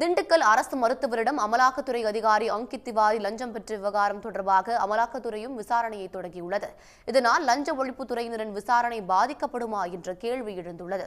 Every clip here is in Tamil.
திண்டுக்கல் அரசு மருத்துவரிடம் அமலாக்கத்துறை அதிகாரி அங்கித் திவாரி லஞ்சம் பெற்ற விவகாரம் தொடர்பாக அமலாக்கத்துறையும் விசாரணையை தொடங்கியுள்ளது. இதனால் லஞ்ச ஒழிப்புத்துறையினரின் விசாரணை பாதிக்கப்படுமா என்ற கேள்வி எழுந்துள்ளது.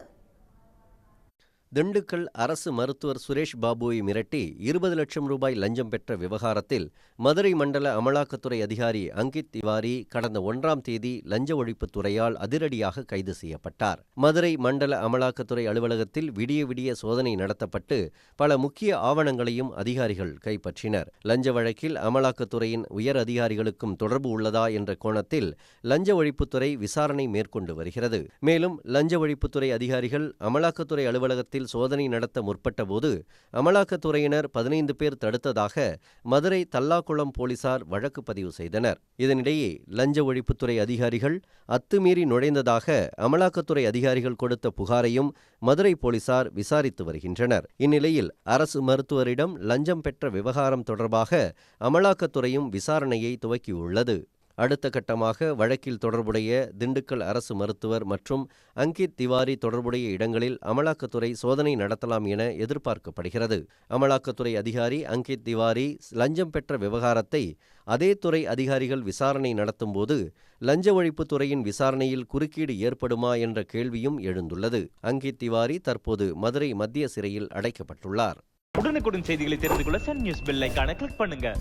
திண்டுக்கல் அரசு மருத்துவர் சுரேஷ் பாபுவை மிரட்டி இருபது லட்சம் ரூபாய் லஞ்சம் பெற்ற விவகாரத்தில் மதுரை மண்டல அமலாக்கத்துறை அதிகாரி அங்கித் திவாரி கடந்த ஒன்றாம் தேதி லஞ்ச ஒழிப்புத் துறையால் அதிரடியாக கைது செய்யப்பட்டார். மதுரை மண்டல அமலாக்கத்துறை அலுவலகத்தில் விடிய விடிய சோதனை நடத்தப்பட்டு பல முக்கிய ஆவணங்களையும் அதிகாரிகள் கைப்பற்றினர். லஞ்ச வழக்கில் அமலாக்கத்துறையின் உயர் அதிகாரிகளுக்கும் தொடர்பு உள்ளதா என்ற கோணத்தில் லஞ்ச ஒழிப்புத்துறை விசாரணை மேற்கொண்டு வருகிறது. மேலும் லஞ்ச ஒழிப்புத்துறை அதிகாரிகள் அமலாக்கத்துறை அலுவலகத்தில் சோதனை நடத்த முற்பட்டபோது அமலாக்கத்துறையினர் பதினைந்து பேர் தடுத்ததாக மதுரை தல்லாக்குளம் போலீசார் வழக்கு பதிவு செய்தனர். இதனிடையே லஞ்ச ஒழிப்புத்துறை அதிகாரிகள் அத்துமீறி நுழைந்ததாக அமலாக்கத்துறை அதிகாரிகள் கொடுத்த புகாரையும் மதுரை போலீசார் விசாரித்து வருகின்றனர். இந்நிலையில் அரசு மருத்துவரிடம் லஞ்சம் பெற்ற விவகாரம் தொடர்பாக அமலாக்கத்துறையும் விசாரணையை துவக்கியுள்ளது. அடுத்த கட்டமாக வழக்கில் தொடர்புடைய திண்டுக்கல் அரசு மருத்துவர் மற்றும் அங்கித் திவாரி தொடர்புடைய இடங்களில் அமலாக்கத்துறை சோதனை நடத்தலாம் என எதிர்பார்க்கப்படுகிறது. அமலாக்கத்துறை அதிகாரி அங்கித் திவாரி லஞ்சம் பெற்ற விவகாரத்தை அதே துறை அதிகாரிகள் விசாரணை நடத்தும்போது லஞ்ச ஒழிப்புத்துறையின் விசாரணையில் குறுக்கீடு ஏற்படுமா என்ற கேள்வியும் எழுந்துள்ளது. அங்கித் திவாரி தற்போது மதுரை மத்திய சிறையில் அடைக்கப்பட்டுள்ளார். உடனுக்குடன் செய்திகளை தெரிந்து கொள்ள சன் நியூஸ் பெல் கிளிக் பண்ணுங்க.